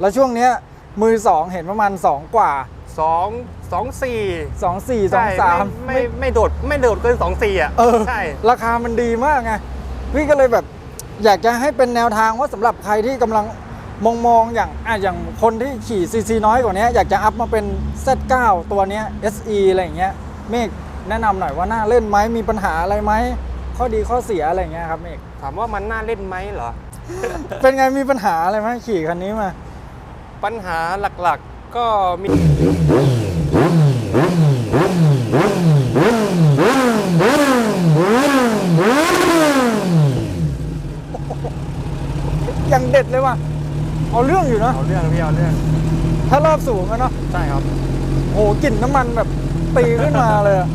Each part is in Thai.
แล้วช่วงเนี้ยมือสองเห็นประมาณ 2 กว่า สองสองสี่2 4ใช่2 3ไม่ไม่ไม่โดดไม่โดดเกินสองสี่อะเออ ใช่ ราคามันดีมากไงพี่ก็เลยแบบอยากจะให้เป็นแนวทางว่าสำหรับใครที่กำลังมองมองๆอย่างอะอย่างคนที่ขี่ซีซีน้อยกว่านี้ อยากจะอัพมาเป็น Z9 ตัวเนี้ย SE อะไรอย่างเงี้ยเมฆแนะนำหน่อยว่าน่าเล่นไหมมีปัญหาอะไรไหมข้อดีข้อเสียอะไรอย่างเงี้ยครับเมฆถามว่ามันน่าเล่นไหมเหรอ เป็นไงมีปัญหาอะไรไหมขี่คันนี้มา ปัญหาหลักๆก็มียังเด็ดเลยว่ะ เอาเรื่องอยู่นะ เอาเรื่องพี่เอาเรื่อง ถ้ารอบสูงอะเนาะ ใช่ครับ โหกลิ่นน้ำมันแบบตีขึ้นมาเลยอะ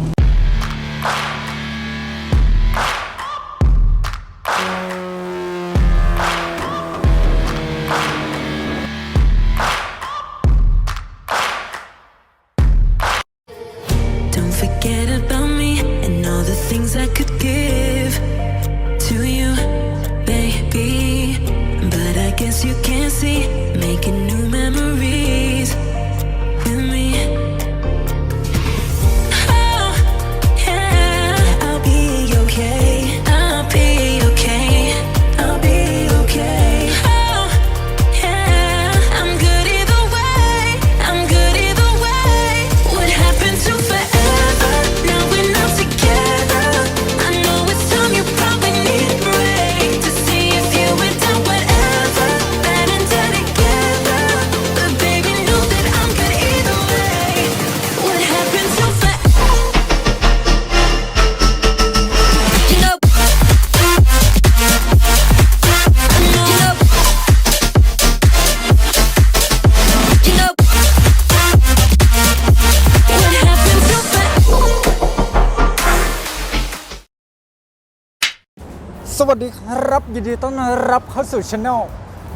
ยินดีต้อนรับเข้าสู่ช anel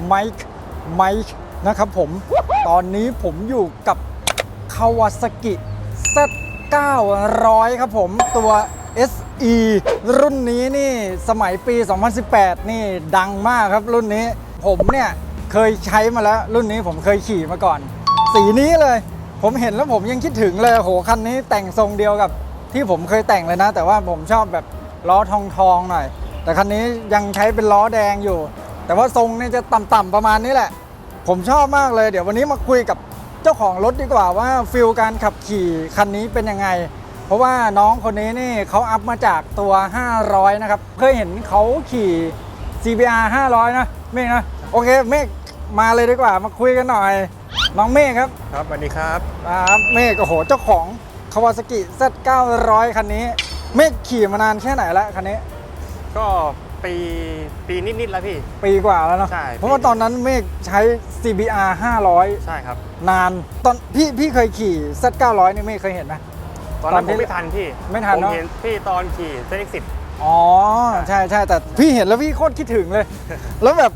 ไมค์ไมค์นะครับผม ตอนนี้ผมอยู่กับ Kawasaki Z900 ครับผมตัว SE รุ่นนี้นี่สมัยปี 2018 นี่ดังมากครับรุ่นนี้ ผมเนี่ยเคยใช้มาแล้ว รุ่นนี้ผมเคยขี่มาก่อน สีนี้เลย ผมเห็นแล้วผมยังคิดถึงเลยโหคันนี้แต่งทรงเดียวกับที่ผมเคยแต่งเลยนะ แต่ว่าผมชอบแบบล้อทองทองๆหน่อย แต่คันนี้ยังใช้เป็นล้อแดงอยู่ แต่ว่าทรงเนี่ยจะต่ำๆประมาณนี้แหละ ผมชอบมากเลย เดี๋ยววันนี้มาคุยกับเจ้าของรถดีกว่าว่าฟิลการขับขี่คันนี้เป็นยังไง เพราะว่าน้องคนนี้นี่เขาอัพมาจากตัว 500 นะครับ เคยเห็นเขาขี่ CBR 500 นะ เมฆนะ โอเค เมฆมาเลยดีกว่า มาคุยกันหน่อย น้องเมฆครับครับสวัสดีครับครับเมฆโอ้โหเจ้าของ Kawasaki Z900 คันนี้ เมฆขี่มานานแค่ไหนแล้วคันนี้ ก็ปีปีนิดๆแล้วพี่ ปีกว่าแล้วเนาะใช่ เพราะว่าตอนนั้นเมฆใช้ CBR 500 ใช่ครับ นานตอนพี่พี่เคยขี่ Z900 นี่เมฆเคยเห็นไหม ตอนนั้นตอนผที่มไม่ทันพี่ไม่ทันผมเนอะ เห็นพี่ตอนขี่เซนิกสิบ อ๋อ ใช่ใช่แต่พี่เห็นแล้วพี่โคตรคิดถึงเลย แล้วแบบ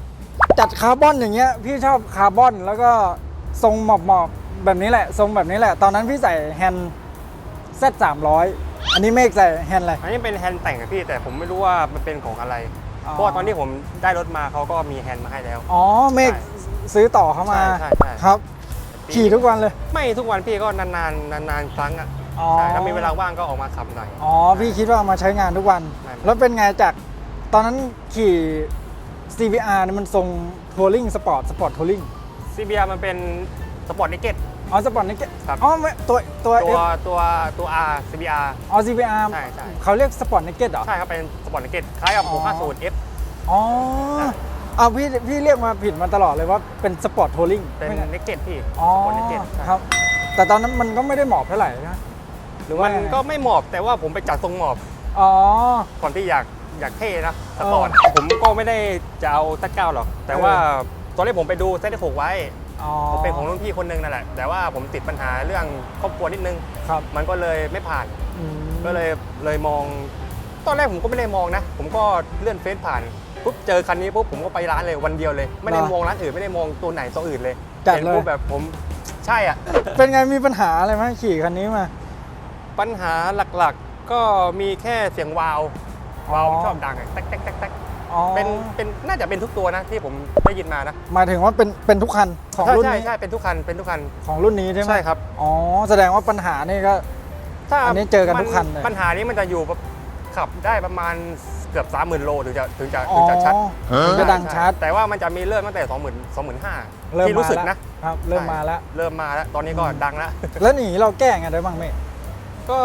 จัดคาร์บอนอย่างเงี้ย พี่ชอบคาร์บอนแล้วก็ทรงหมอบหมอบๆแบบนี้แหละ ทรงแบบนี้แหละ ตอนนั้นพี่ใส่แฮนด์ Z300 อันนี้เมฆใส่แฮนด์อะไร อันนี้เป็นแฮนด์แต่งอะพี่แต่ผมไม่รู้ว่ามันเป็นของอะไร อ๋อ เพราะว่าตอนที่ผมได้รถมาเขาก็มีแฮนด์มาให้แล้ว อ๋อเมฆใช่ซื้อต่อเข้ามาใช่ใช่ใช่ ครับ ขี่ทุกวันเลย ไม่ทุกวันพี่ก็นานๆนานๆครั้งอะอ๋อ ใช่ถ้ามีเวลาว่างก็ออกมาขับหน่อย อ๋อ พี่คิดว่าเอามาใช้งานทุกวัน ใช่ แล้วเป็นไงจาก ตอนนั้นขี่ CBR เนี่ยมันทรงทัวริงสปอร์ตสปอร์ตทัวริง CBR มันเป็นสปอร์ตนิเก็ต อ๋อสปอร์ตนี่ครับ อ๋อไม่ตัวตัว ตัว F ตัวตัว R CBR อ๋อ CBR ใช่ใช่ เขาเรียกสปอร์ตนิเก็ตเหรอ ใช่ครับเป็นสปอร์ตนิเก็ตคล้ายกับ อ๋อ 650 F อ๋อใช่เอาพี่พี่เรียกมาผิดมาตลอดเลยว่าเป็นสปอร์ตทัวริงเป็นนิเก็ตพี่อ๋อสปอร์ตนิเก็ตครับ แต่ตอนนั้นมันก็ไม่ได้เหมาะเท่าไหร่นะหรือว่ามันยังไงก็ไม่หมอบแต่ว่าผมไปจัดทรงหมอบอ๋อ ก่อนที่อยากอยากเท่นะสปอร์ตผมก็ไม่ได้จะเอาตัดเก้าหรอก แต่ว่าตอนแรกผมไปดูเซตที่หกไว้อ๋อ ผมเป็นของรุ่นพี่คนหนึงนั่นแหละ แต่ว่าผมติดปัญหาเรื่องครอบครัวนิดนึง ครับ มันก็เลยไม่ผ่านอืมก็เลยเลยมอง ตอนแรกผมก็ไม่ได้มองนะ ผมก็เลื่อนเฟซผ่านปุ๊บเจอคันนี้ปุ๊บผมก็ไปร้านเลยวันเดียวเลย ไม่ได้มองร้านอื่นไม่ได้มองตัวไหนตัวอื่นเลยจัดเห็นเลยปุ๊บแบบผมใช่อะ เป็นไงมีปัญหาอะไรไหมขี่คันนี้มา ปัญหาหลักๆ ก็มีแค่เสียงวาวอ๋อวาวชอบดังอะแต๊กแต๊กแต๊กแต๊ก ออ๋อ เป็นเป็นน่าจะเป็นทุกตัวนะที่ผมได้ยินมานะหมายถึงว่าเป็นเป็นทุกคันของใช่รุ่นใช่นี้ใช่เป็นทุกคันเป็นทุกคันของรุ่นนี้ใช่ไหมใช่ครับ อ๋อแสดงว่าปัญหานี่ก็ ถ้าอันนี้เจอกันทุกคันเลย ปัญหานี้มันจะอยู่แบบขับได้ประมาณเกือบ 30,000 โลถึงจะถึงจะอ๋อถึงจะชัดถึงจะดังชัดแต่ว่ามันจะมีเริ่มตั้งแต่ 20,000 25,000เริ่มที่มารู้สึกแล้วนะครับ เริ่มมาแล้ว เริ่มมาแล้ว ตอนนี้ก็ดังแล้ว แล้วหนีเราแก้ไงได้บ้างเมฆก็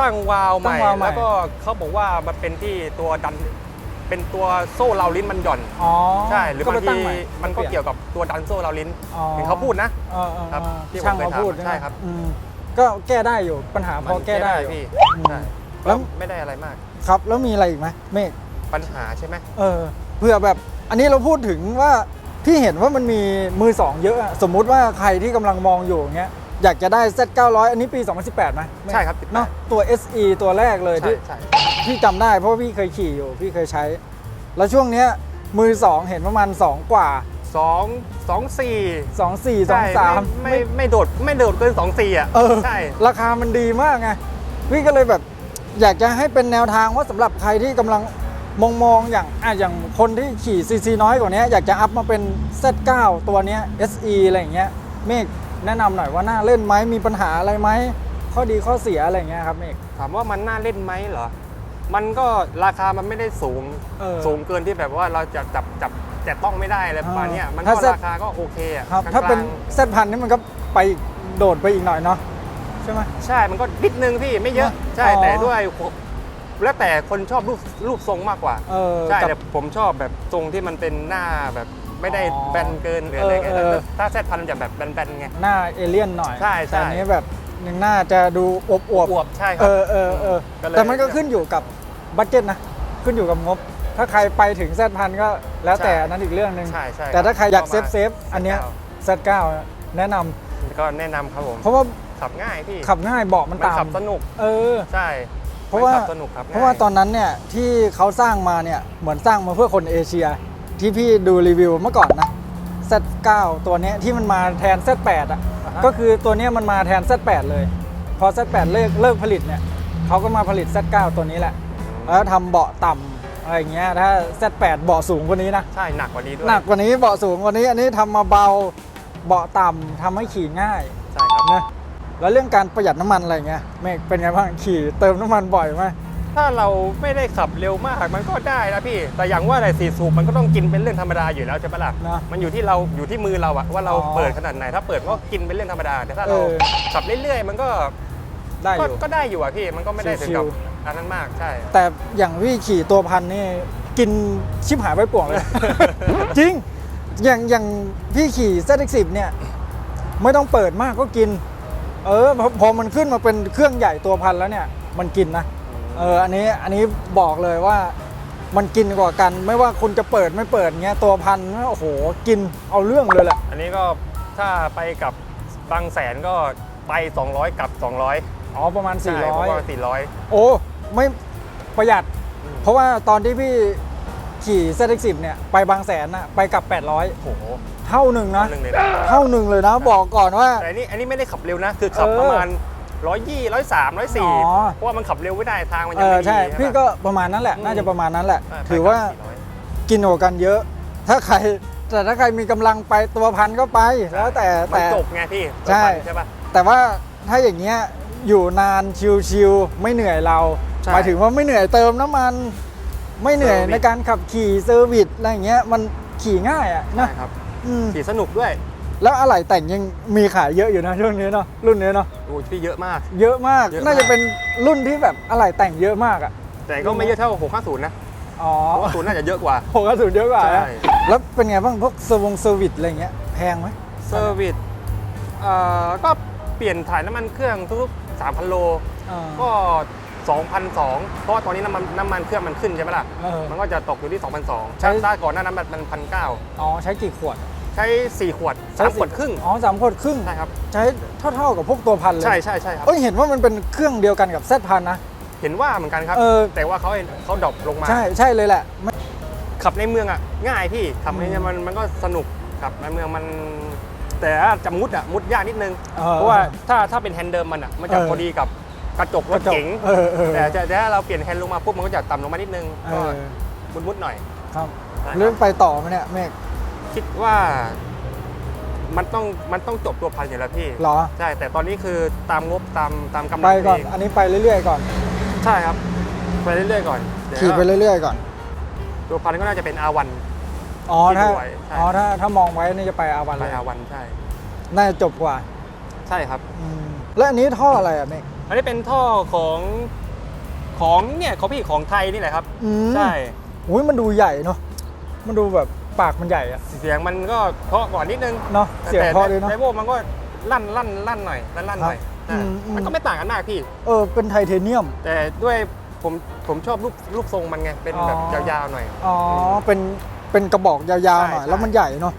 ตั้งวาล์วใหตั้ม่ งวาล์วใหม่ แล้วก็เขาบอกว่ามันเป็นที่ตัวดัน เป็นตัวโซ่เราลิ้นมันหย่อน อ๋อใช่ หรือก็บาไปงตั้ทีงใหม่มันก็เกี่ยวกับตัวดันโซ่เราลิ้นอ๋อเห็นเขาพูดนะเออเออครับเออที่ผมช่างเคยเขาพูดถามใช่ครับอืมก็แก้ได้อยู่ปัญหาพอแก้ได้อยู่พี่อืมใช่แล้แล้ววไม่ได้อะไรมาก ครับแล้วมีอะไรอีกไหมเมฆปัญหาใช่ไหมเออเผื่อแบบอันนี้เราพูดถึงว่าพี่เห็นว่ามันมีมือสองเยอะอะสมมุติว่าใครที่กำลังมองอยู่อย่างเงี้ยอยากจะได้ Z 900 อันนี้ปี 2018ไหมใช่ครับเนาะตัว SE ตัวแรกเลยใช่ที่ใช่ พี่จำได้เพราะว่าพี่เคยขี่อยู่ พี่เคยใช้ แล้วช่วงเนี้ยมือสองเห็นประมาณ2กว่าสองสองสี่2 4ใช่2 3ไม่ไม่ไม่โดดไม่โดดเกินสองสี่อะเออใช่ราคามันดีมากไงพี่ก็เลยแบบอยากจะให้เป็นแนวทางว่าสำหรับใครที่กำลังมองมองๆอย่างอะอย่างคนที่ขี่ซีซีน้อยกว่านี้อยากจะอัพมาเป็น Z9 ตัวเนี้ย SE อะไรอย่างเงี้ยเมฆแนะนำหน่อยว่าน่าเล่นไหมมีปัญหาอะไรไหมข้อดีข้อเสียอะไรอย่างเงี้ยครับเมฆถามว่ามันน่าเล่นไหมเหรอ มันก็ราคามันไม่ได้สูงเออ สูงเกินที่แบบว่าเราจะจับจับแต่ต้องไม่ได้อะไรประมาณเนี้ยอ่ามัมันถ้าก็เซ็ต ราคาก็โอเคอะครับกลงๆถ้าเป็น Z พันนี่มันก็ไปโดดไปอีกหน่อยเนาะใช่ไหมใช่มันก็นิดนึงพี่ไม่เยอะใช่อ๋อ แต่ด้วยแล้วแต่คนชอบรูปรูปทรงมากกว่า เออใช่กับ แต่ผมชอบแบบทรงที่มันเป็นหน้าแบบไม่ได้อ๋อแบนเกินหรืออะไรเงี้ยเออเออ ถ้าแซดพันจะแบบแบนๆไง หน้าเอเลี่ยนหน่อยใช่ใช่ แต่อันนี้แบบหนึ่งหน้าจะดูอวบอวบอวบใช่ครั เออเออเออก็เลย แต่มันก็ขึ้นอยู่กับ บัตเจ็ตนะ ขึ้นอยู่กับงบ ถ้าใครไปถึงแซดพันก็แล้วแต่ใช่นั้นอีกเรื่องหนึ่งใช่ใช่แต่ถ้าใครอยากเซฟประมณเซฟอันเนี้ย Z9 แซดเก้าแนะนำก็แนะนำครับผม เพราะว่าขับง่ายพี่ ขับง่ายเบาะมันมันต่ำขับสนุก เออ ใช่ เพราะว่ามันขับสนุกครับเพราะว่าตอนนั้นเนี่ยที่เขาสร้างมาเนี่ยเหมือนสร้างมาเพื่อคนเอเชีย ที่พี่ดูรีวิวเมื่อก่อนนะ Z9 ตัวเนี้ยที่มันมาแทน Z8 อะ ก็คือตัวเนี้ยมันมาแทน Z8 เลย พอ Z8 เลิกเลิกผลิตเนี่ยเขาก็มาผลิต Z9 ตัวนี้แหละ แล้วทำเบาะต่ำอะไรอย่างเงี้ยถ้า Z8 เบาะสูงกว่านี้นะใช่หนักกว่านี้ด้วยหนักกว่านี้เบาะสูงกว่านี้อันนี้ทำมาเบาเบาะต่ำทำให้ขี่ง่ายใช่ครับนะแล้วเรื่องการประหยัดน้ำมันอะไรเงี้ยเมฆเป็นไงบ้างขี่เติมน้ำมันบ่อยไหมถ้าเราไม่ได้ขับเร็วมากมันก็ได้นะพี่ แต่อย่างว่าแต่สี่สูบมันก็ต้องกินเป็นเรื่องธรรมดาอยู่แล้วใช่ปะล่ะนะมันอยู่ที่เราอยู่ที่มือเราอะว่าเราอ๋อเปิดขนาดไหน ถ้าเปิดก็กินเป็นเรื่องธรรมดาแต่ถ้าเราเออขับเรื่อยๆ มันก็ ได้อก็ยู่ ก็ได้อยู่อะพี่มันก็ไม่ได้ถึงชิกับวอันนั้นมากใช่ แต่อย่างพี่ขี่ตัวพันนี่กินชิบหายไปป่วงเลย จริง อย่างอย่างพี่ขี่ ZX10 เนี่ย ไม่ต้องเปิดมากก็กิน เออพอพอมันขึ้นมาเป็นเครื่องใหญ่ตัวพันแล้วเนี่ย มันกินนะเอออันนี้อันนี้บอกเลยว่ามันกินกว่ากัน ไม่ว่าคุณจะเปิดไม่เปิดเงี้ยตัวพันโอ้โหกินเอาเรื่องเลยแหละอันนี้ก็ถ้าไปกับบางแสนก็ไป 200 กับ 200 อ๋อประมาณ ใช่เพราะว่า400 400 โอ้ ไม่ประหยัด อืม เพราะว่าตอนที่พี่ขี่ ZX10 เนี่ย ไปบางแสนอะไปกับ 800 โอ้โหเท่าหนึ่งนะ หนึ่งเลยนะเท่าหนึ่งเลยนะ บอกก่อนว่า แต่อันนี้อันนี้ไม่ได้ขับเร็วนะ คือขับเออประมาณร้อยยี่ร้อยสามร้อยสี่อ๋อ เพราะว่ามันขับเร็วไม่ได้ทางมันเอยังอไม่ดีใช่ปะพี่ก็ประมาณนั้นแหละอืมน่าจะประมาณนั้นแหละใช่ไปถือว่ากับ400กินกว่ากันเยอะ ถ้าใครแต่ถ้าใครมีกำลังไปตัวพันก็ไป แล้วแต่มันแต่จบไงพี่ใช่ใช่ปะแต่ว่าถ้าอย่างเงี้ย อยู่นานชิวๆไม่เหนื่อยเราใช่ หมายถึงว่าไม่เหนื่อยเติมน้ำมัน ไม่เหนื่อยเซอร์วิสในการขับขี่เซอร์วิสอะไรอย่างเงี้ยมันขี่ง่ายอะนะใช่ครับอืมขี่สนุกด้วยแล้วอะไหล่แต่งยังมีขายเยอะอยู่นะช่วงนี้เนาะรุ่นนี้เนาะโอ้ยพี่เยอะมาก เยอะมากเยอะมาก น่าจะเป็นรุ่นที่แบบอะไหล่แต่งเยอะมากอะแต่ก็ไม่เยอะเท่า 650 นะอ๋อเพราะว่าศูนย์น่าจะเยอะกว่า หกกระสุนเยอะกว่าใช่นะแล้วเป็นไงบ้างพวกเซอร์วงเซอร์วิสอะไรเงี้ยแพงไหม เซอร์วิสเอ่อก็เปลี่ยนถ่ายน้ำมันเครื่องทุกๆ 3,000 โลอ่าก็2,200เพราะว่าตอนนี้น้ำมันน้ำมันเครื่องมันขึ้นใช่ไหมล่ะ เออมันก็จะตกอยู่ที่2,200ใช้ใช้ได้ก่อนหน้านั้นมันมันพันเก้าอ๋อใช้กี่ขวดใช้ 4 ขวดใช้3ขวดครึ่งอ๋อสามขวดครึ่ง ใช่ครับ ใช้เท่าๆกับพวกตัวพันเลยใช่ใช่ใช่ครับ เอ้ยเห็นว่ามันเป็นเครื่องเดียวกันกับแซดพันนะ เห็นว่าเหมือนกันครับ เออ แต่ว่าเขาเขาดรอปลงมา ใช่ใช่เลยแหละไม่ขับในเมืองอะง่ายพี่ขับในอืมเมืองมันมันก็สนุกขับในเมืองมัน แต่ถ้าจะมุดอะมุดยากนิดนึงออเพราะว่าถ้าถ้าเป็นแฮนด์เดิมมันอะมันจะเออพอดีกับกระจกรถเก๋งเออเออแต่จะแต่ถ้าเราเปลี่ยนแฮนด์ลงมาปุ๊บมันก็จะต่ำลงมานิดนึงเอก็อมุดมุดๆหน่อย ครับใช่ครับ เรื่องไปต่อไหมเนี่ยเมฆคิดว่ามันต้องมันต้องจบตัวพันอยู่แล้วพี่เหรอ ใช่ แต่ตอนนี้คือตามงบตามตามกำลังไปก่อนเงอันนี้ไปเรื่อยๆก่อน ใช่ครับ ไปเรื่อยๆก่อนเดี๋ยวขี่ไปเรื่อยๆก่อน ตัวพันก็น่าจะเป็นอาวัน อ๋อที่ถ้าดูไว้ใช่อ๋อถ้าถ้ามองไว้นี่จะไปอาวันไปเลยอาวันใช่ น่าจะจบกว่าใช่ครับ อืมแล้วอันนี้ท่ออะไรอะเมฆอันนี้เป็นท่อของของเนี่ยของพี่ของไทยนี่แหละครับ อืมใช่อุ้ยมันดูใหญ่เนาะมันดูแบบปากมันใหญ่อะเสียงมันก็เพราะกว่านิดนึงเนาะเสียงแต่เพราะดีเนาะ ไดโวมันก็ลั่นลั่นลั่นหน่อยลั่นลั่นหน่อยครับใช่อืมอืม มันก็ไม่ต่างกันมากพี่ เออเป็นไทเทเนียม แต่ด้วยผมผมชอบรูปรูปทรงมันไงเป็นแบบอ๋อ ยาวๆหน่อย อ๋อเป็น เป็นกระบอกยาวๆหน่อย ใช่ แล้วมันใหญ่เนาะ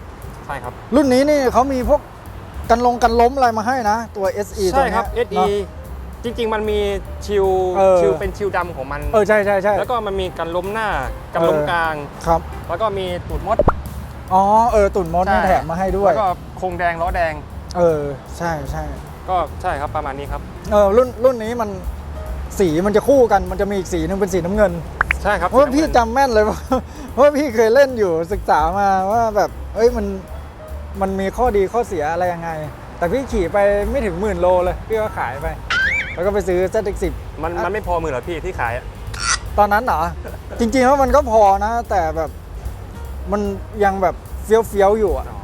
ใช่ครับรุ่นนี้นี่เขามีพวกกันลงกันล้มอะไรมาให้นะ ตัว SE ตัวใช่เนี้ยครับ SE เนอะ จริง ๆ มันมีชิวเออ ชิวเป็นชิวดำของมัน เออใช่ใช่ใช่ แล้วก็มันมีกันล้มหน้ากันล้มเออ กลาง ครับ แล้วก็มีตูดมดอ๋อเออ ตุ่นมดใช่นี่แถมมาให้ด้วย แล้วก็โครงแดงล้อแดง เออ ใช่ใช่ก็ใช่ครับประมาณนี้ครับ เออรุ่นรุ่นนี้มันสีมันจะคู่กันมันจะมีอีกสีหนึงเป็นสีน้ำเงิน ใช่ครับเพราะว่าพี่จำแม่นเลยว่าเพราะว่าพี่เคยเล่นอยู่ศึกษามาว่าแบบเอ้ยมันมันมีข้อดีข้อเสียอะไรยังไง แต่พี่ขี่ไปไม่ถึงหมื่นโลเลย พี่ก็ขายไป แล้วก็ไปซื้อ ZX10 มันมันไม่พอมือเหรอพี่ที่ขายอะตอนนั้นเหรอ จริงๆแล้วมันก็พอนะ แต่แบบมันยังแบบเฟี้ยวเฟี้ยวๆอยู่อะ อ๋อ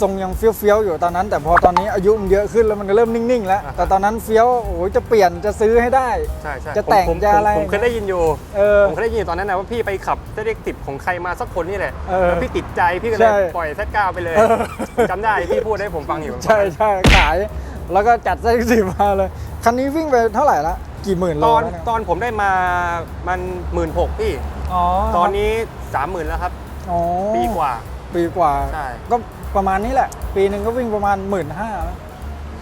ทรงยังเฟี้ยวเฟี้ยวๆอยู่ตอนนั้น แต่พอตอนนี้อายุมันเยอะขึ้นแล้วมันก็เริ่มนิ่งๆแล้ว อ่าฮะ แต่ตอนนั้นเฟี้ยวโอ้โหจะเปลี่ยนจะซื้อให้ได้ ใช่ใช่จะแต่งผมจะผมอะไรผมเคยได้ยินอยู่ เออ ผมเคยได้ยินอยู่ตอนนั้นนะว่าพี่ไปขับเรียกติดของใครมาสักคนนี่แหละเออแล้วพี่ติดใจพี่ก็เลใช่ยปล่อยแซดก้าไปเลยเออ จำได้พี่พูดให้ผมฟังอยู่ใช่ใช่ขาย แล้วก็จัดไส้สิบมาเลย คันนี้วิ่งไปเท่าไหร่ละกี่หมื่นโลตอนแล้วเยตอนผมได้มามันหมื่นหกพี่ อ๋อตอนนี้สามหมื่นแล้วครับ อ๋อปีกว่า ปีกว่า ใช่ ก็ ประมาณนี้แหละ ปีหนึ่งก็วิ่งประมาณหมื่นห้า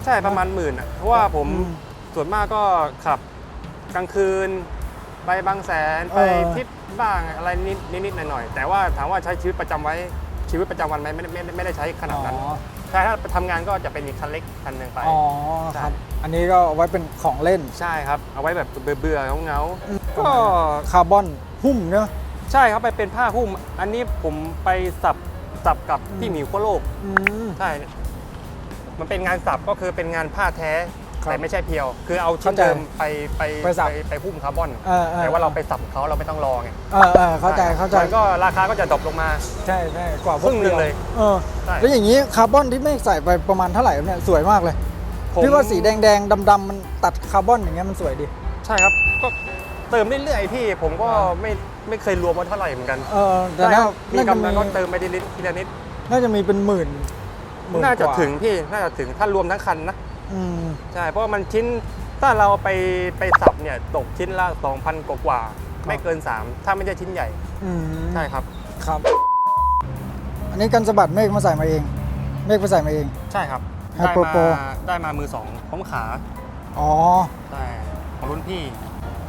ใช่ประมาณหมื่นอะเพราะว่าผมอืมส่วนมากก็ขับกลางคืน ไปบางแสนเอไปอ ทริปบ้างอะไรนิดนิดๆหน่อยๆแต่ว่าถามว่าใช้ชีวิตประจำไว้ชีวิตประจำวันไหมไม่ได้ไม่ได้ไม่ได้ใช้ขนาดนั้นอ๋อใช่ถ้าทำงานก็จะเป็นอีกคันเล็กคันหนึ่งไป อ๋อใช่ ครับ อันนี้ก็เอาไว้เป็นของเล่นใช่ครับ เอาไว้แบบเบื่อๆเงาๆก็คาร์บอนหุ้มเนอะใช่ครับไปเป็นผ้าหุ้ม อันนี้ผมไปสับ สับกับอืมพี่หมิวขั้วโลกอืม ใช่ มันเป็นงานสับก็คือเป็นงานผ้าแท้ครับแต่ไม่ใช่เพียว คือเอาชิ้นเข้าใจเดิมไปไปไปสับไปหุ้มคาร์บอน เออออ แต่ว่าเราไปสับเขาเราไม่ต้องรอไงเออเออเข้าใจเข้าใจ มันก็ราคาก็จะดรอปลงมา ใช่ใช่กว่าพวครึ่กงหนึ่งดีวเลยเออใช่ แล้วอย่างนี้คาร์บอนที่เมฆใส่ไปประมาณเท่าไหร่ครับเนี่ยสวยมากเลยผมพี่ว่าสีแดงๆดำๆมันตัดคาร์บอนอย่างเงี้ยมันสวยดี ใช่ครับก็เติมเรื่อยๆพี่ผมก็ไม่ไม่เคยรวมว่าเท่าไหร่เหมือนกันเออแต่ใช่น่าครับมีน่าจะกำลัมีงก็เติมไปทีละนิดทีละนิดน่าจะมีเป็นหมื่นหมื่น่าจะกว่ถึงพี่น่าจะถึงถ้ารวมทั้งคันนะอืมใช่เพราะว่ามันชิ้นถ้าเราไปไปสับเนี่ยตกชิ้นละ2,000กว่ากว่าๆไม่เกิน 3 ถ้าไม่ใช่ชิ้นใหญ่อืมใช่ครับ ครับ อันนี้กันสะบัดเมฆมาใส่มาเอง เมฆไปใส่มาเอง ใช่ครับให้ได้โปรโปรมาได้มามือสองพร้อมขาอ๋อ ใช่ ของรุ่นพี่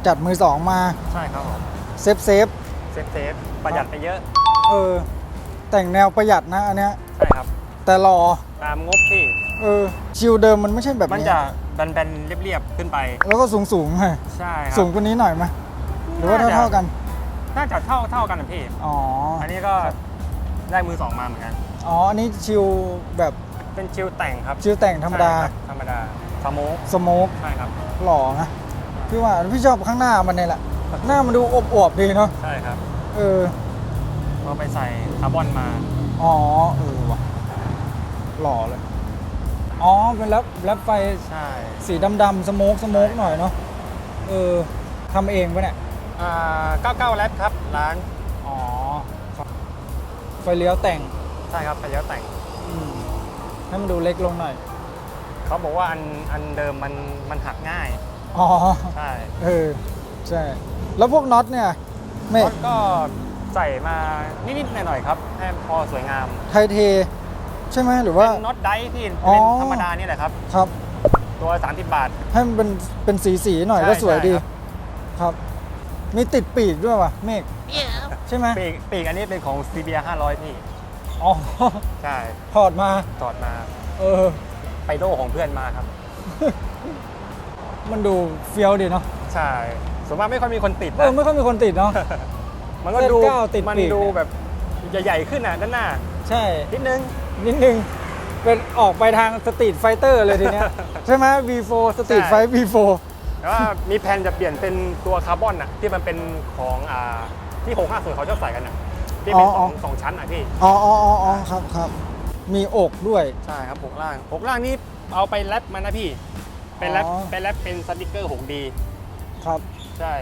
จัดมือสองมาใช่ครับผมเซฟเซฟเซฟเซฟประหยัดไปเยอะเออ แต่งแนวประหยัดนะอันเนี้ยใช่ครับแต่หล่อตามงบที่เออชิวเดิมมันไม่ใช่แบบมันนี้จะแบนๆเรียบๆขึ้นไปแล้วก็สูงสูงๆไงใช่ครับสูงกว่านี้หน่อยไหมหรือว่าเท่าเท่าๆกันน่าจะเท่าเท่ากันนะพี่อ๋ออันนี้ก็ได้มือสองมาเหมือนกัน อ๋ออันนี้ชิวแบบเป็นชิลแต่งครับชิวแต่งธรรมดาใช่คบธรรมดาสโมกสโมกใช่ครับหล่อนะ พี่ว่าพี่ชอบข้างหน้ามันเนี่ยแหละหน้ามันดูอบอวบๆดีเนาะใช่ครับเออพอไปใส่คาร์บอนมา อ๋อเออว่ะหล่อเลยอ๋อเป็นแรปแรปไฟใช่ สีดำๆสโมกสโมกหน่อยเนาะเออทำเองปะเนี่ยอ่า99แรปครับร้าน อ๋อครับไฟเลี้ยวแต่งใช่ครับไปแล้วแต่งอืมให้มันดูเล็กลงหน่อย เขาบอกว่าอันอันเดิมมันมันหักง่าย อ๋อ ใช่เออ ใช่ แล้วพวกน็อตเนี่ยเมรฆถก็ใส่มานิดๆหน่อยๆครับให้พอสวยงาม ไทยเท ใช่ไหมหรือว่า เป็นน็อตไดที่อ๋อ เป็นธรรมดานี่แหละครับ ครับ ตัว 30 บาท ให้มันเป็นเป็นสีสีๆหน่อยใช่ก็สวยดี ใช่ครับครับ มีติดปีกด้วยว่ะเมฆใช่ไหมปีกปีกอันนี้เป็นของ CBR 500 พี่ อ๋อ ใช่ถอดมา ถอดมาเออ ไปโดของเพื่อนมาครับ มันดูเฟี้ยวดีเนาะใช่ส่วนมากไม่ค่อยมีคนติดเออนะไม่ค่อยมีคนติดเนาะ มันก็ดู Z9 ติดมันปีกดูเนี่ยแบบใหญ่ๆขึ้นอะด้านหน้าใช่ นิดนึง นิดนึง เป็นออกไปทางสตรีทไฟเตอร์เลยทีเนี้ย ใช่ไหม V4 สตรีทไฟ V4 แต่ว่ามีแผนจะเปลี่ยนเป็นตัวคาร์บอนอะที่มันเป็นของอ่าที่650เขาชอบใส่กันอะที่เป็นอ๋สอองสองชั้นอะพี่ อ๋ออ๋ออ๋ออ๋อครับครับ มีอกด้วย ใช่ครับหกล่างหกล่างนี่เอาไปแรปมานะพี่ เป็นแรปอ๋อ เป็นแรปเป็นสติกเกอร์ 6D ครับใช่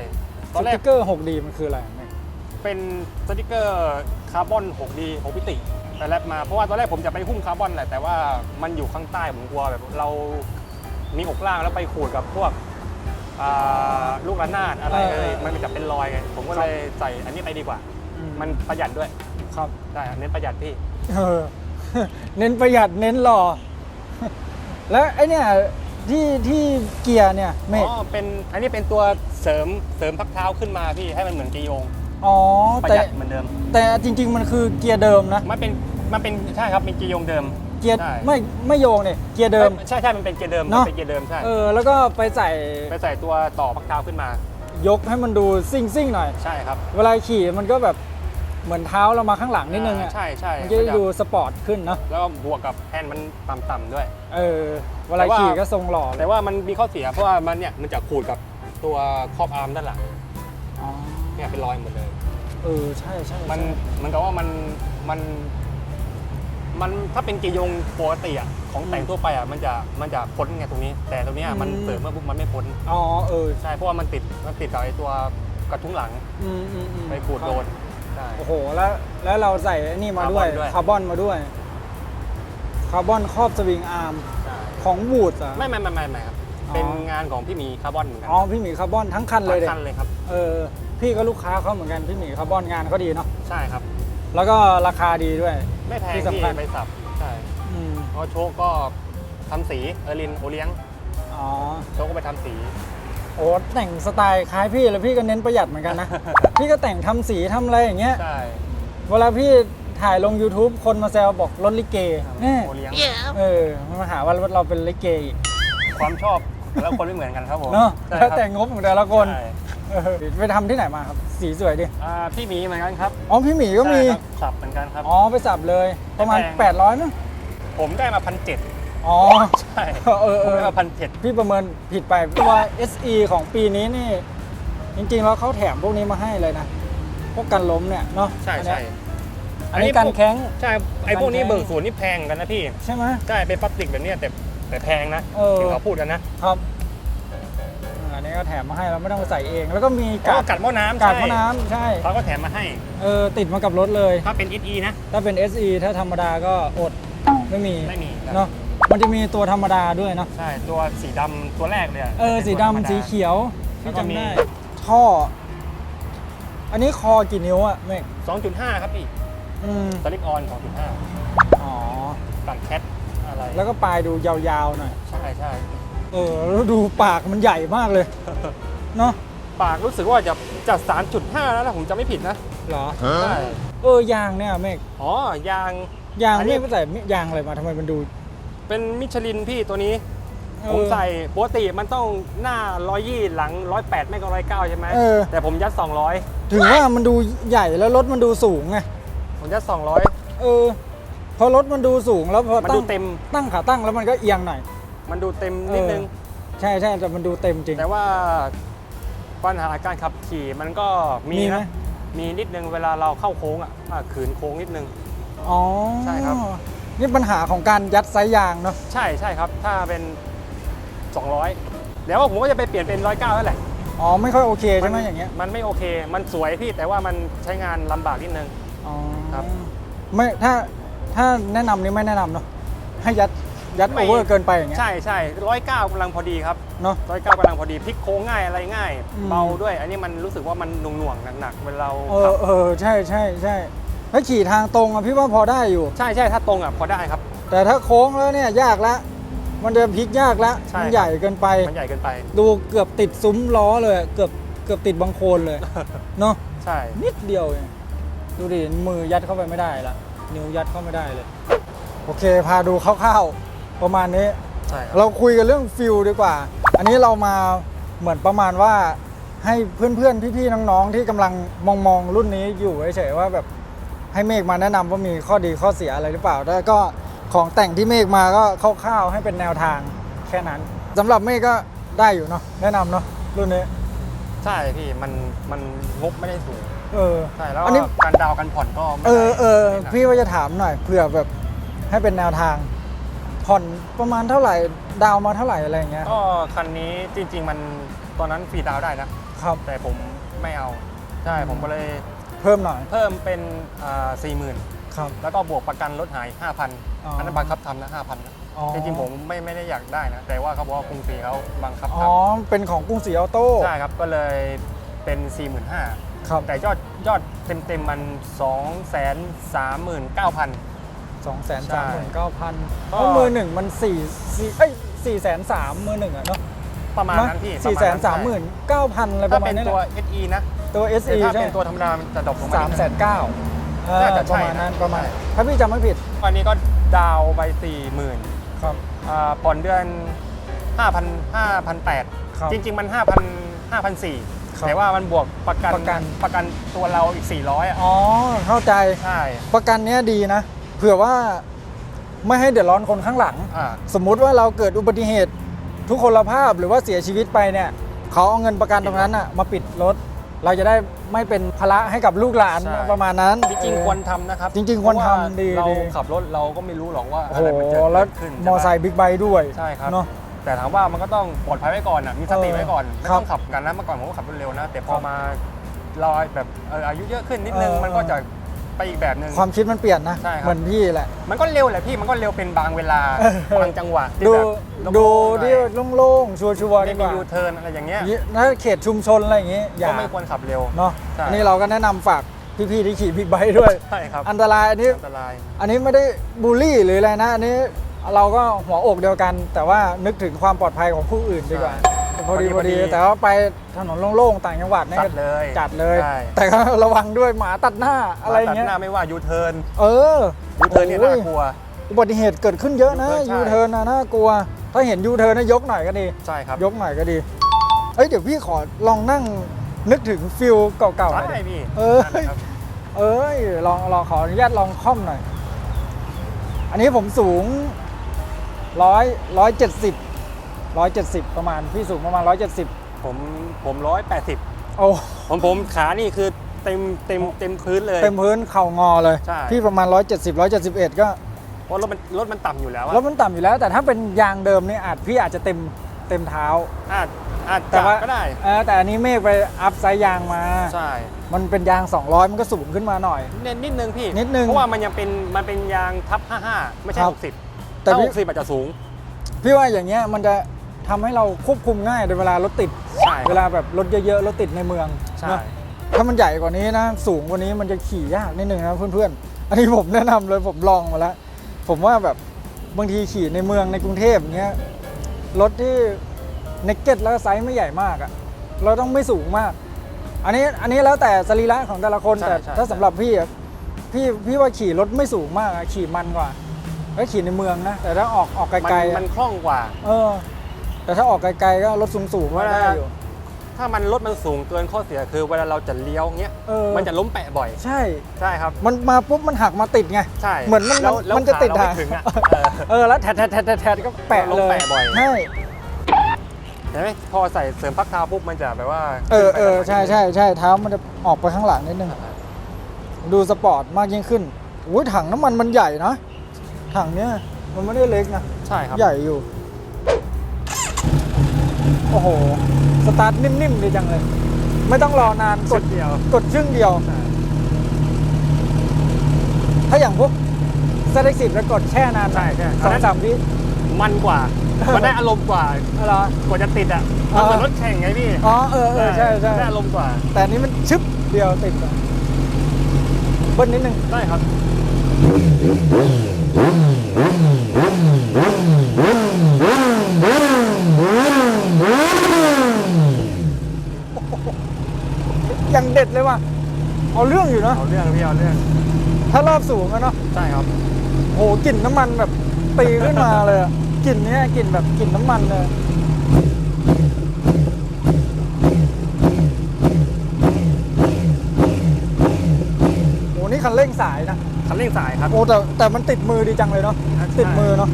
ตสอนแรติกกเกอร์ 6D มันคืออะไรแม่งเป็นสติกเกอร์คาร์บอน 6D 6พิติไปแรปมาเพราะว่าตอนแรกผมจะไปหุ้มคาร์บอนแหละแต่ว่ามันอยู่ข้างใต้ผมกลัวแบบเรามีอกล่างแล้วไปขูดกับพวกอ่าลูกระนาดอะไรเลยมันจะเป็นรอยไงผมก็เลยใส่อันนี้ไปดีกว่า อืมันประหยัดด้วยครับใช่เน้นประหยัดพี่ เออ เน้นประหยัดเน้นหล่อ แล้วไอเนี่ย ที่ที่เกียร์เนี่ยเมฆอ๋อเป็นอันนี้เป็นตัวเสริมเสริมพักเท้าขึ้นมาพี่ให้มันเหมือนกีโยงอ๋อประแต่หยัดเหมือนเดิม แต่จริง ๆ มันคือเกียร์เดิมนะ มันเป็นมันเป็นใช่ครับเป็นกีโยงเดิม เกียร์ใช่ ไม่ไม่โยงเนี่ยเกียร์เดิม ใช่ใช่มันเป็นเกียร์เดิมเนอะ มันเป็นเกียร์เดิมใช่เออแล้วก็ไปใส่ไปใส่ตัวต่อพักเท้าขึ้นมา ยกให้มันดูซิ่งซิ่งๆหน่อย ใช่ครับ เวลาขี่มันก็แบบ เหมือนเท้าเรามาข้างหลังนิดนึงอะใช่ใช่มันจะได้ดูสปอร์ตขึ้นเนอะแล้วก็บวกกับแฮนด์มันต่ำๆด้วย เออเวลาแต่ว่าขี่ก็ทรงหล่อเลแต่ยว่ามันมีข้อเสียเพราะว่ามันเนี่ยมันจะขูดกับตัวครอบอาร์มด้านหลังอ๋อเนี่ยเป็นรอยหมดเลย เออใช่ใช่มันใช่มันก็ว่ามันมัน มันถ้าเป็นกีโยงปกติอะของแต่งทั่วไปอะมันจะมันจะพ้นไงตรงนี้ แต่ตรงเนี้ยมันเสริมมาปุ๊บมันไม่พ้นอ๋อเออใช่เพราะว่ามันติดมันติดกับไอ้ตัวกระทุ้งหลังอืมอืมอืมไปขูดโดน ใช่ โอ้โห แล้วแล้วเราใส่ไอ้นี่มาด้วย คาร์บอนด้วยคาร์บอนมาด้วย คาร์บอนครอบสวิงอาร์มใช่ของวูดอะ ไม่ไม่ไม่ไม่ไม่ครับ อ๋อ เป็นงานของพี่หมีคาร์บอนเหมือนกัอ๋อพี่หมีคาร์บอนทั้งคันเลยทั้เด็งคันเลยครับ เออพี่ก็ลูกค้าเขาเหมือนกันพี่หมีคาร์บอนงานเขาดีเนาะใช่ครับ แล้วก็ราคาดีด้วย ไม่แพงที่ที่สำคัญ ไปสับ ใช่อืมเพราะโชคก็ทำสีเออร์ลินโอเลี้ยง อ๋อ โชคก็ไปทำสี โอ้แต่งสไตล์คล้ายพี่เลยพี่ก็เน้นประหยัดเหมือนกันนะ พี่ก็แต่งทำสีทำอะไรอย่างเงี้ยใช่เวลาพี่ถ่ายลง YouTube คนมาแซวบอกรถลิเกแน่โอเลี้ยงเออมันมาหาว่าเราเป็นลิเกอีกความชอบแล้วคนไม่เหมือนกันครับผมเนาะใช่แล้วครับแต่งบของแต่ละคนใช่เออไปทำที่ไหนมาครับ สีสวยดิอ่าพี่หมีเหมือนกันครับอ๋อพี่หมีก็มีใช่ครับสับเหมือนกันครับอ๋อไปสับเลยประมาณแพง800มั้งผมได้มาพันเจ็ด อ๋อ ใช่เออเออผมได้มาพันเจ็ดพี่ประเมินผิดไปตัว SE ของปีนี้นี่ จริงๆแล้วเขาแถมพวกนี้มาให้เลยนะ พวกกันล้มเนี่ยเนาะใช่อันเนี้ใช่ยอันนี้กันแข้งใช่ ไอ้พวกนี้กันแพงเบิกศูนย์นี่แพงกันนะพี่ ใช่ไหมใช่เป็นพลาสติกแบบเนี้ยแต่แต่แพงนะเออที่เขาพูดกันนะครับอันนี้ก็แถมมาให้เราไม่ต้องไปใส่เอง แล้วก็มีก็กาดกัดหม้อน้ำกาดใช่พ่อน้ำใช่เขาก็แถมมาให้เออติดมากับรถเลย ถ้าเป็น SE นะ ถ้าเป็น SE ถ้าธรรมดาก็อดไม่มีไม่มีครับเนาะ มันจะมีตัวธรรมดาด้วยเนาะใช่ตัวสีดำตัวแรกเลยะเออ สีป็นตัวธรรดำสีเขียวแล้ที่วก็มีจำได้ท่อ อันนี้คอกี่นิ้วอะเมก2.5 ครับพี่อืมสลิกออน 2.5อ๋อ ตัดแคทอะไรแล้วก็ปลายดูยาวๆหน่อย ใช่ใช่เออ แล้วดูปากมันใหญ่มากเลย เนาะปากรู้สึกว่าจะจะ3.5 แล้วนะผมจะไม่ผิดนะเหรอ ใช่เออยางเนี่ยเมกอ๋อยาง ยางอันนี้ เมกไปใส่ยางอะไรมาทำไมมันดู เป็นมิชลินพี่ตัวนี้เออผมใส่ปกติมันต้องหน้า120หลัง108ไม่ก็109ใช่ไหมเออ แต่ผมยัด200ถึงว่ามันดูใหญ่แล้วรถมันดูสูงไงผมยัดเออพอรถมันดูสูงแล้วพอ200มันตั้ดูงเต็ม ตั้งขาตั้งแล้วมันก็เอียงหน่อย มันดูเต็มนิดนึงเออใช่ใช่แต่มันดูเต็มจริง แต่ว่าปัญหาการขับขี่มันก็มีมีไหม นะ มีนิดนึงเวลาเราเข้าโค้งอะอะขืนโค้งนิดนึง อ๋อใช่ครับ นี่ปัญหาของการยัดไซส์ยางเนาะใช่ใช่ครับ ถ้าเป็น 200เดี๋ยวว่าผมก็จะไปเปลี่ยนเป็น 109แล้วแหละอ๋อไม่ค่อยโอเคใช่ไหมอย่างเงี้ยมันไม่โอเค มันสวยพี่แต่ว่ามันใช้งานลำบากนิดนึง อ๋อครับไม่ถ้าถ้าแนะนำนี่ไม่แนะนำเนาะให้ยัดยัดไม่ โอเวอร์เกินไปอย่างเงี้ยใช่ใช่ร้อยเก้ากำลังพอดีครับเนาะ ร้อยเก้ากำลังพอดีพลิกโค้งง่ายอะไรง่าย อืม เบาด้วย อันนี้มันรู้สึกว่ามันหน่วงๆหนักๆเวลาเราเอขัอบเออใช่ใช่ใช่ ถ้าขี่ทางตรงอะพี่ว่าพอได้อยู่ ใช่ใช่ถ้าตรงอะพอได้ครับ แต่ถ้าโค้งแล้วเนี่ยยากละ มันจะพลิกยากละ ใช่ มันใหญ่เกินไป มันใหญ่เกินไป ดูเกือบติดซุ้มล้อเลยเกือบเกือบติดบังโคลนเลย เนาะใช่นิดเดียวเองดูดิมือยัดเข้าไปไม่ได้ละนิ้วยัดเข้าไม่ได้เลย โอเค พาดูคร่าวๆประมาณนี้ ใช่ครับเราคุยกันเรื่องฟิลดีกว่า อันนี้เรามาเหมือนประมาณว่าให้เพื่อนๆ พี่ๆ น้องๆ ที่กำลังมองมองๆรุ่นนี้อยู่เฉยๆว่าแบบ ให้เมฆมาแนะนำว่ามีข้อดีข้อเสียอะไรหรือเปล่าแล้วก็ของแต่งที่เมฆมาก็คร่าวๆให้เป็นแนวทางแค่นั้นสำหรับเมฆก็ได้อยู่เนาะแนะนำเนาะรุ่นนี้ ใช่พี่มันมันงบไม่ได้สูงเออใช่แล้วอันนี้การดาวน์กันผ่อนก็ไม่เออได้เออไม่หนักพี่ว่าจะถามหน่อยเผื่อแบบให้เป็นแนวทาง ผ่อนประมาณเท่าไหร่ดาวน์มาเท่าไหร่อะไรอย่างเงี้ยก็คันนี้จริง ๆ มันตอนนั้นฟรีดาวน์ได้นะครับแต่ผมไม่เอาใช่ผมก็เลย เพิ่มหน่อย เพิ่มเป็นสี่หมื่นครับ แล้วก็บวกประกันรถหาย 5,000 อ๋ออัอันนั้นบังคับทำนะ5,000นะอ๋อ จริงๆผมไม่ไม่ได้อยากได้นะ แต่ว่าเขาบอกว่ากรุงศรีเขาบังคับอ๋อทเป็นของกรุงศรีออโต้ำใช่ครับก็เลยเป็น 45,000 ครับแต่ยอดยอดเต็มเต็มๆมัน 239,000 สองแสนสามหมื่นเก้าพันก็เพราะมือหนึ่งมันสี่สี่เอ้ยสี่แสนสามมือหนึ่งอะเนาะประมาณนั้นพี่สี่แสนสามหมื่นเก้าพันอะไรปถ้าระมาเป็ณนนี้แหตัว ละ SE นะ ตัวแต่ SE ถ้าใช่เป็นตัวธรรมดามันจะดรอปลงมาสามนิดแสนึนงเก้าน่าจะปใช่ระมาณนั้นนะประมาณใช่ถ้าพี่จำไม่ผิดวันนี้ก็ดาวน์ไป40,000ครับอ่าผ่อนเดือน 5,000 5,800ครับจริง ๆ มัน 5,000 5,400ครับแต่ว่ามันบวกประกันประกัน ประกันตัวเราอีก 400อะอ๋อเข้าใจใช่ประกันเนี้ยดีนะ เผื่อว่าไม่ให้เดือดร้อนคนข้างหลัง อ่าสมมุติว่าเราเกิดอุบัติเหตุทุกคนภาพหรือว่าเสียชีวิตไปเนี่ย เขาเอาเงินประกันตรงนั้นอะมาปิดรถ เราจะได้ไม่เป็นภาระให้กับลูกหลานใช่ ประมาณนั้นจริงเออๆควรทำนะครับจริงๆควรทำเพาะาดี เราดีขับรถเราก็ไม่รู้หรอกว่าโอ้อะโหไรมันจะแล้วเกิดขึ้นมอไซค์บิ๊กไบค์ด้วยใช่ครับ เนาะ แต่ถามว่ามันก็ต้องปลอดภัยไว้ก่อนอะมีสติไว้ก่อน ไม่ครับต้องขับกันนะเมื่อก่อนผมก็ขับรถเร็วนะ แต่พอครับมาเราแบบเอ่ออายุเยอะขึ้นนิดนึง เออมันก็จะ ไปอีกแบบหนึ่ง ความคิดมันเปลี่ยนนะ ใช่ครับ เหมือนพี่แหละ มันก็เร็วแหละพี่มันก็เร็วเป็นบางเวลาเออ บางจังหวะที่ดูแบบดูโล่งๆหน่ที่อยโล่งๆ ชัวร์ๆดีไม่กมีว่ายูเทิร์นอะไรอย่างเงี้ยถ้าเขตชุมชนอะไรอย่างงี้ อย่าก็ไม่ควรขับเร็ว เนาะใช่ อันนี้เราก็แนะนำฝากพี่ๆที่ขี่บิ๊กไบค์ด้วย ใช่ครับอันตรายอันนี้ อันตราย อันนี้ไม่ได้บูลลี่หรืออะไรนะ อันนี้เราก็หัวอกเดียวกัน แต่ว่านึกถึงความปลอดภัยของผู้อื่นดีกว่า พอดีพอดีแต่ว่าไปถนนโล่งๆต่างจังหวัดเนี่ยจัดเลยจัดเลยใช่แต่ก็ระวังด้วยหมาตัดหน้าอะไรอย่างเงี้ยตัดหน้าไม่ว่ายูเทิร์นเออยูเทิร์นเนี่ยโอ้น่ากลัว อุบัติเหตุเกิดขึ้นเยอะนะยูยูเทิร์นใช่เทิร์นนะน่ากลัว ถ้าเห็นยูเทิร์นนะยกหน่อยก็ดีใช่ครับยกหน่อยก็ดีเอ้ยเดี๋ยวพี่ขอลองนั่งนึกถึงฟิลเก่าๆหน่อยใช่ดิพี่เออนั่นแหละครับเอ้ยลองลองขออนุญาตลองค่อมหน่อย อันนี้ผมสูงร้อยร้อยเจ็ดสิบ ร้อยเจ็ดสิบประมาณพี่สูงประมาณร้อยเจ็ดสิบผมผมร้อยแปดสิบโอ้ผมผมขานี่คือเต็มเต็มเต็มพื้นเลย เต็มพื้นเข่างอเลย ใช่ พี่ประมาณร้อยเจ็ดสิบร้อยเจ็ดสิบเอ็ดก็เพราะรถมันรถมันต่ำอยู่แล้วอะรถมันต่ำอยู่แล้ว แต่ถ้าเป็นยางเดิมนี่อาจพี่อาจจะเต็มเต็มเท้า อาจอาจแต่จะว่า ก็ได้ เออแต่อันนี้เมฆไปอัพไซส์ยางมา ใช่มันเป็นยาง 200 มันก็สูงขึ้นมาหน่อย เน้นนิดนึงพี่นิดนึงเพราะว่ามันยังเป็นมันเป็นยางทับ 55 ไม่ใช่ ครับ60 แต่ถ้าพี่ 60อาจจะสูง พี่ว่าอย่างเงี้ยมันจะ ทำให้เราควบคุมง่ายในเวลารถติด ใช่ เวลาแบบรถเยอะๆ รถติดในเมืองใช่นะถ้ามันใหญ่กว่านี้นะ สูงกว่านี้มันจะขี่ยากนิดนึงนะเพื่อนๆ อันนี้ผมแนะนำเลยผมลองมาแล้ว ผมว่าแบบบางทีขี่ในเมืองในกรุงเทพอย่างเงี้ยรถที่เนกเก็ตแล้วไซส์ไม่ใหญ่มากอะเราต้องไม่สูงมาก อันนี้อันนี้แล้วแต่สรีระของแต่ละคนใช่แต่ใช่ ถ้าสำหรับพี่อะพี่พี่ว่าขี่รถไม่สูงมากอะขี่มันกว่าแล้วขี่ในเมืองนะแต่ถ้าออกออกมันไกลๆอะ มันคล่องกว่า เออ แต่ถ้าออกไกลๆก็รถสูงๆก็ได้อยู่ ถ้ามันรถมันสูงเกินข้อเสียคือเวลาเราจะเลี้ยวเงี้ยเออ มันจะล้มแปะบ่อย ใช่ ใช่ครับ มันมาปุ๊บมันหักมาติดไง ใช่เหมือนมันแล้วแล้วมันจะติดขาเราหางไม่ถึงอะเออ เออแล้วแทะแทะแทะแทะแทะก็แปะลงเลยแปะบ่อย ใช่ เห็นไหมพอใส่เสริมพักเท้าปุ๊บมันจะแบบว่าเออขึ้นไปเออข้างหลังใช่ใช่ใช่เท้ามันจะออกไปข้างหลังนิดนึง ดูสปอร์ตมากยิ่งขึ้นอุ้ยถังน้ำมันมันใหญ่นะ ถังเนี้ยมันไม่ได้เล็กนะ ใช่ครับ ใหญ่อยู่ โอ้โห สตาร์ทนิ่มๆดีจังเลย ไม่ต้องรอนานกกดดเดียวกดชึ่งเดียวถ้าอย่างพวกเซตสิบแล้วกดแช่นานใช่ใช่สองสามวิมันกว่า มันได้อารมณ์กว่า อะไรอกว่าจะติดอะอ่ามันเหมือนรถแข่งไงพี่อ๋อเออเออใช่ใช่ได้อารมณ์กว่า แต่อันนี้มันชึบเดียวติดอะเบิ้ลนิดนึง ได้ครับ อย่างเด็ดเลยว่ะเอาเรื่องอยู่เนาะเอาเรื่องพี่เอาเรื่องถ้ารอบสูงอะเนาะใช่ครับโหกลิ่นน้ำมันแบบตีขึ้นมาเลยอะกลิ่นเนี้ยกลิ่นแบบกลิ่นน้ำมันเลยโหนี่คันเร่งสายนะคันเร่งสายครับโอ้แต่แต่มันติดมือดีจังเลยเนาะติดมือเนาะ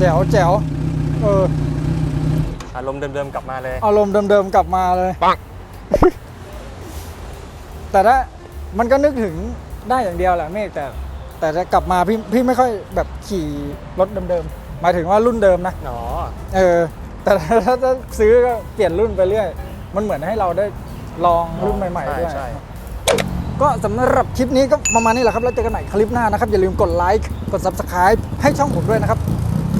แจ๋วแจ๋วเอออารมณ์เดิมๆกลับมาเลย อารมณ์เดิมๆกลับมาเลย ปัง แต่ถ้ามันก็นึกถึงได้อย่างเดียวแหละเมฆแต่ แต่จะกลับมาพี่พี่ไม่ค่อยแบบขี่รถเดิมๆหมายถึงว่ารุ่นเดิมนะอ๋อเออ แต่ถ้าถ้าซื้อก็เปลี่ยนรุ่นไปเรื่อย มันเหมือนให้เราได้ลองรุ่นใหม่ๆด้วย ใช่ก็สำหรับคลิปนี้ก็ประมาณนี้แหละครับ แล้วเจอกันใหม่คลิปหน้านะครับ อย่าลืมกดไลค์ กด Subscribe ให้ช่องผมด้วยนะครับ